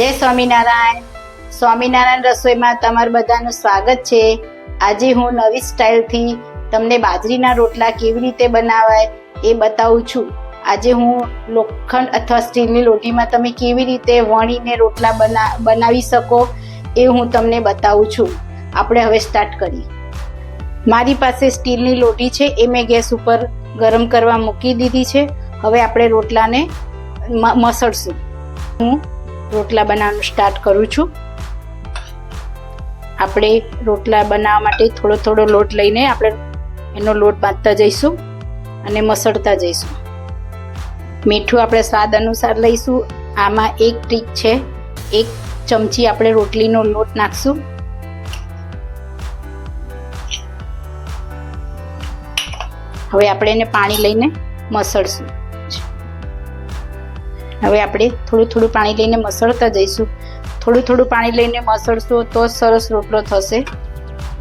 જય સ્વામિનારાયણ. સ્વામિનારાયણ રસોઈમાં તમારું બધાનું સ્વાગત છે. આજે હું નવી સ્ટાઇલથી તમને બાજરીના રોટલા કેવી રીતે બનાવાય એ બતાવું છું. આજે હું લોખંડ અથવા સ્ટીલની લોટીમાં તમે કેવી રીતે વણીને રોટલા બના, બનાવી શકો એ હું તમને બતાવું છું. આપણે હવે સ્ટાર્ટ કરીએ. મારી પાસે સ્ટીલની લોટી છે, એ મેં ગેસ ઉપર ગરમ કરવા મૂકી દીધી છે. હવે આપણે રોટલાને મસળશું. હું રોટલા બનાવવાનું સ્ટાર્ટ કરું છું. આપણે રોટલા બનાવવા માટે થોડો થોડો લોટ લઈને આપણે એનો લોટ બાંધતા જઈશું અને મસળતા જઈશું. મીઠું આપણે સ્વાદ અનુસાર લઈશું. આમાં એક ટીક છે, એક ચમચી આપણે રોટલીનો લોટ નાખશું. હવે આપણે એને પાણી લઈને મસળશું. હવે આપણે થોડું થોડું પાણી લઈને મસળતા જઈશું. થોડું થોડું પાણી લઈને મસળશો તો સરસ રોટલો થશે.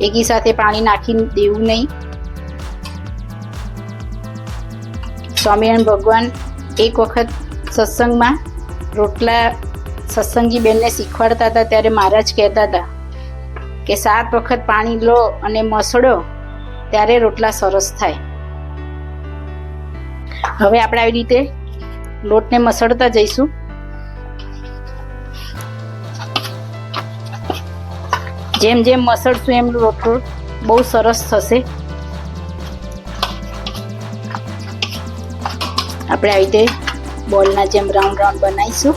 એકી સાથે પાણી નાખી દેવું નહીં. સ્વામિનારાયણ ભગવાન એક વખત સત્સંગમાં રોટલા સત્સંગી બેનને શીખવાડતા હતા, ત્યારે મહારાજ કહેતા હતા કે સાત વખત પાણી લો અને મસળો, ત્યારે રોટલા સરસ થાય. હવે આપણે આવી રીતે લોટને મસળતા જઈશું. જેમ જેમ મસળશું એમ રોટલો બહુ સરસ થશે. આપણે આવી રીતે બોલના જેમ રાઉન્ડ રાઉન્ડ બનાવીશું.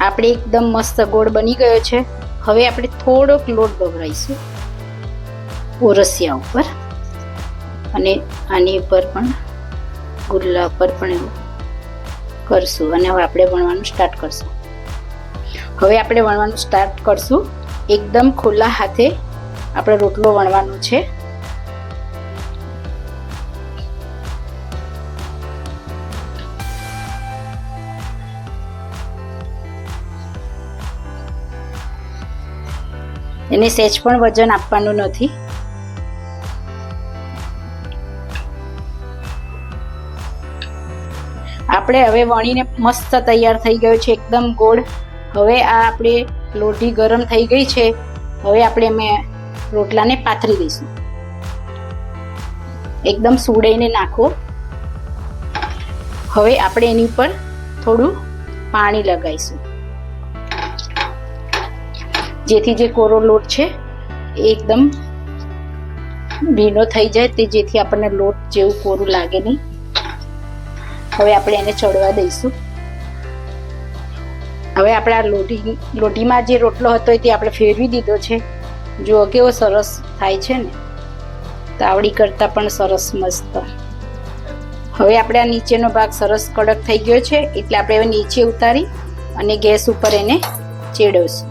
આપણે એકદમ મસ્ત ગોળ બની ગયો છે. હવે આપણે થોડોક લોટ ભભરાઈશું ઓરસિયા ઉપર. અને આની ઉપર પણ ગુલ્લા ઉપર પણ એવું કરશું અને હવે આપણે વણવાનું સ્ટાર્ટ કરશું. હવે આપણે વણવાનું સ્ટાર્ટ કરશું. એકદમ ખુલ્લા હાથે આપણે રોટલો વણવાનો છે. એને સહેજ પણ વજન આપવાનું નથી. આપણે હવે વણીને મસ્ત તૈયાર થઈ ગયો છે, એકદમ ગોળ. હવે આ આપણે લોઢી ગરમ થઈ ગઈ છે. હવે આપણે અમે રોટલાને પાથરી દઈશું. એકદમ સુડાઈને નાખો. હવે આપણે એની ઉપર થોડું પાણી લગાવીશું. જેથી જે કોરો લોટ છે એકદમ ભીનો થઈ જાય તે જેથી આપણને લોટ જેવું કોરું લાગે નહીં. હવે આપણે એને ચડવા દઈશું. હવે આપણે લોટી લોટીમાં જે રોટલો હતો તે આપણે ફેરવી દીધો છે. જુઓ કેવો સરસ થાય છે ને. તાવડી કરતાં પણ સરસ મસ્ત. હવે આપણે આ નીચેનો ભાગ સરસ કડક થઈ ગયો છે, એટલે આપણે હવે નીચે ઉતારી અને ગેસ ઉપર એને ચેડવશું.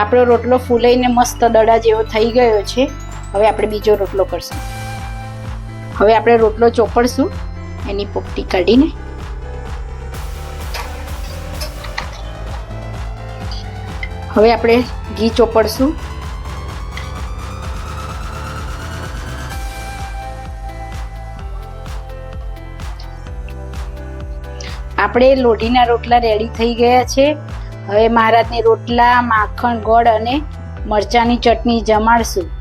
આપણો રોટલો ફૂલાઈને મસ્ત દડા જેવો થઈ ગયો છે. હવે આપણે બીજો રોટલો કરશું. હવે આપણે રોટલો ચોપડશું, એની પોપટી કાઢીને. હવે આપણે ઘી ચોપડશું. આપણે લોઢીના રોટલા રેડી થઈ ગયા છે. હવે મહારાજને રોટલા, માખણ, ગોળ અને મરચાંની ચટણી જમાડશું.